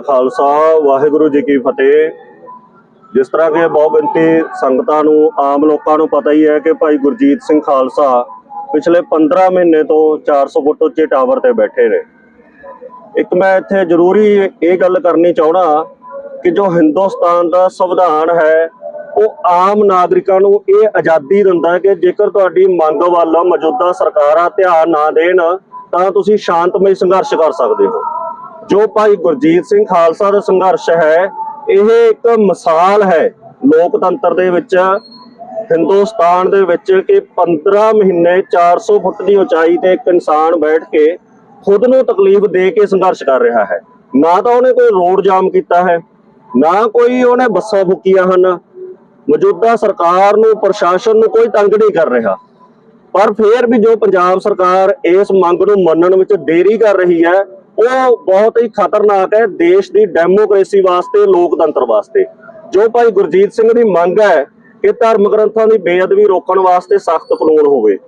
ਖਾਲਸਾ, ਵਾਹਿਗੁਰੂ ਜੀ ਕੀ ਫਤਿਹ। ਜਿਸ ਤਰ੍ਹਾਂ ਕਿ ਬਹੁਗਿਣਤੀ ਸੰਗਤਾਂ ਨੂੰ, ਆਮ ਲੋਕਾਂ ਨੂੰ ਪਤਾ ਹੀ ਹੈ ਕਿ ਭਾਈ ਗੁਰਜੀਤ ਸਿੰਘ ਖਾਲਸਾ ਪਿਛਲੇ 15 ਮਹੀਨੇ ਤੋਂ 400 ਫੁੱਟ ਉੱਚੇ ਟਾਵਰ ਤੇ ਬੈਠੇ ਨੇ। ਇੱਕ ਮੈਂ ਇੱਥੇ ਜ਼ਰੂਰੀ ਇਹ ਗੱਲ ਕਰਨੀ ਚਾਹਣਾ ਕਿ ਜੋ ਹਿੰਦੁਸਤਾਨ ਦਾ ਸੰਵਿਧਾਨ ਹੈ, ਉਹ ਆਮ ਨਾਗਰਿਕਾਂ ਨੂੰ ਇਹ ਆਜ਼ਾਦੀ ਦਿੰਦਾ ਕਿ ਜੇਕਰ ਤੁਹਾਡੀ ਮੰਗ ਵੱਲ ਮੌਜੂਦਾ ਸਰਕਾਰਾਂ ਧਿਆਨ ਨਾ ਦੇਣ, ਤਾਂ ਤੁਸੀਂ ਸ਼ਾਂਤਮਈ ਸੰਘਰਸ਼ ਕਰ ਸਕਦੇ ਹੋ। ਜੋ ਭਾਈ ਗੁਰਜੀਤ ਸਿੰਘ ਖਾਲਸਾ ਦਾ ਸੰਘਰਸ਼ ਹੈ, ਇਹ ਇੱਕ ਮਿਸਾਲ ਹੈ ਲੋਕਤੰਤਰ ਦੇ ਵਿੱਚ, ਹਿੰਦੁਸਤਾਨ ਦੇ ਵਿੱਚ ਕਿ 15 ਮਹੀਨੇ 400 ਫੁੱਟ ਦੀ ਉਚਾਈ ਤੇ ਇੱਕ ਇਨਸਾਨ ਬੈਠ ਕੇ ਖੁਦ ਨੂੰ ਤਕਲੀਫ ਦੇ ਕੇ ਸੰਘਰਸ਼ ਕਰ ਰਿਹਾ ਹੈ। ਨਾ ਤਾਂ ਉਹਨੇ ਕੋਈ ਰੋਡ ਜਾਮ ਕੀਤਾ ਹੈ, ਨਾ ਕੋਈ ਉਹਨੇ ਬੱਸਾਂ ਫੁੱਕੀਆਂ ਹਨ। ਮੌਜੂਦਾ ਸਰਕਾਰ ਨੂੰ, ਪ੍ਰਸ਼ਾਸਨ ਨੂੰ ਕੋਈ ਤੰਗ ਨਹੀਂ ਕਰ ਰਿਹਾ। ਪਰ ਫਿਰ ਵੀ ਜੋ ਪੰਜਾਬ ਸਰਕਾਰ ਇਸ ਮੰਗ ਨੂੰ ਮੰਨਣ ਵਿੱਚ ਦੇਰੀ ਕਰ ਰਹੀ ਹੈ ਉਹ ਬਹੁਤ ਹੀ ਖਤਰਨਾਕ ਹੈ ਦੇਸ਼ ਦੀ ਡੈਮੋਕ੍ਰੇਸੀ ਵਾਸਤੇ, ਲੋਕਤੰਤਰ ਵਾਸਤੇ। ਜੋ ਭਾਈ ਗੁਰਜੀਤ ਸਿੰਘ ਦੀ ਮੰਗ ਹੈ ਕਿ ਧਰਮ ਗ੍ਰੰਥਾਂ ਦੀ ਬੇਅਦਬੀ ਰੋਕਣ ਵਾਸਤੇ ਸਖਤ ਕਾਨੂੰਨ ਹੋਵੇ।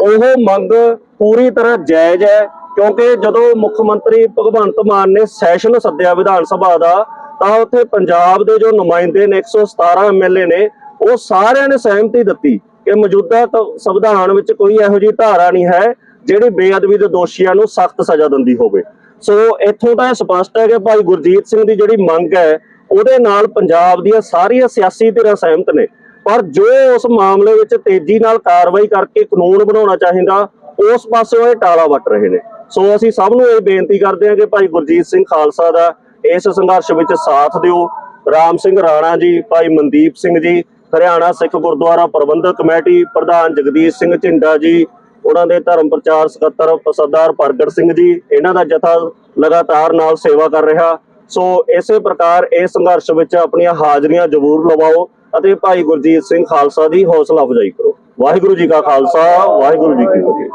ਉਹ ਮੰਗ ਪੂਰੀ ਤਰ੍ਹਾਂ ਜਾਇਜ਼ ਹੈ, ਕਿਉਂਕਿ ਜਦੋਂ ਮੁੱਖ ਮੰਤਰੀ ਭਗਵੰਤ ਮਾਨ ਨੇ ਸੈਸ਼ਨ ਸੱਦਿਆ ਵਿਧਾਨ ਸਭਾ ਦਾ, ਤਾਂ ਉੱਥੇ ਪੰਜਾਬ ਦੇ ਜੋ ਨੁਮਾਇੰਦੇ ਨੇ 117 ਐਮਐਲਏ ਨੇ, ਉਹ ਸਾਰਿਆਂ ਨੇ ਸਹਿਮਤੀ ਦਿੱਤੀ ਕਿ ਮੌਜੂਦਾ ਸੰਵਿਧਾਨ ਵਿੱਚ ਕੋਈ ਇਹੋ ਜਿਹੀ ਧਾਰਾ ਨਹੀਂ ਹੈ, ਜਿਹੜੀ ਬੇਅਦਬੀ ਦੇ ਦੋਸ਼ੀਆਂ ਨੂੰ ਸਖਤ ਸਜ਼ਾ ਦਿੰਦੀ ਹੋਵੇ। ਸੋ ਇੱਥੋਂ ਤਾਂ ਇਹ ਸਪਸ਼ਟ ਹੈ ਕਿ ਭਾਈ ਗੁਰਜੀਤ ਸਿੰਘ ਦੀ ਜਿਹੜੀ ਮੰਗ ਹੈ, ਉਹਦੇ ਨਾਲ ਪੰਜਾਬ ਦੀਆਂ ਸਾਰੀਆਂ ਸਿਆਸੀ ਧਿਰਾਂ ਸਹਿਮਤ ਨੇ। ਪਰ ਜੋ ਉਸ ਮਾਮਲੇ ਵਿੱਚ ਤੇਜ਼ੀ ਨਾਲ ਕਾਰਵਾਈ ਕਰਕੇ ਕਾਨੂੰਨ ਬਣਾਉਣਾ ਚਾਹੀਦਾ ਉਸ ਪਾਸੇ ਇਹ ਟਾਲਾ ਵੱਟ ਰਹੇ ਨੇ। ਸੋ ਅਸੀਂ ਸਭ ਨੂੰ ਇਹ ਬੇਨਤੀ ਕਰਦੇ ਹਾਂ ਕਿ ਭਾਈ ਗੁਰਜੀਤ ਸਿੰਘ ਖਾਲਸਾ ਦਾ ਇਸ ਸੰਘਰਸ਼ ਵਿੱਚ ਸਾਥ ਦਿਓ। ਰਾਮ ਸਿੰਘ ਰਾਣਾ ਜੀ, ਭਾਈ ਮਨਦੀਪ ਸਿੰਘ ਜੀ, ਹਰਿਆਣਾ ਸਿੱਖ ਗੁਰਦੁਆਰਾ ਪ੍ਰਬੰਧਕ ਕਮੇਟੀ, ਪ੍ਰਧਾਨ ਜਗਦੀਸ਼ ਸਿੰਘ ਝਿੰਡਾ ਜੀ ਉਹਨਾਂ ਦੇ ਧਰਮ ਪ੍ਰਚਾਰ ਸਕੱਤਰ ਸਰਦਾਰ ਪ੍ਰਗਟ ਸਿੰਘ ਜੀ, ਇਹਨਾਂ ਦਾ ਜਥਾ ਲਗਾਤਾਰ ਨਾਲ ਸੇਵਾ ਕਰ ਰਿਹਾ। ਸੋ ਇਸੇ ਪ੍ਰਕਾਰ ਇਸ ਸੰਘਰਸ਼ ਵਿੱਚ ਆਪਣੀਆਂ ਹਾਜ਼ਰੀਆਂ ਜ਼ਰੂਰ ਲਵਾਓ ਅਤੇ ਭਾਈ ਗੁਰਜੀਤ ਸਿੰਘ ਖਾਲਸਾ ਦੀ ਹੌਸਲਾ ਅਫਜ਼ਾਈ ਕਰੋ। ਵਾਹਿਗੁਰੂ ਜੀ ਕਾ ਖਾਲਸਾ, ਵਾਹਿਗੁਰੂ ਜੀ ਕੀ ਫਤਿਹ।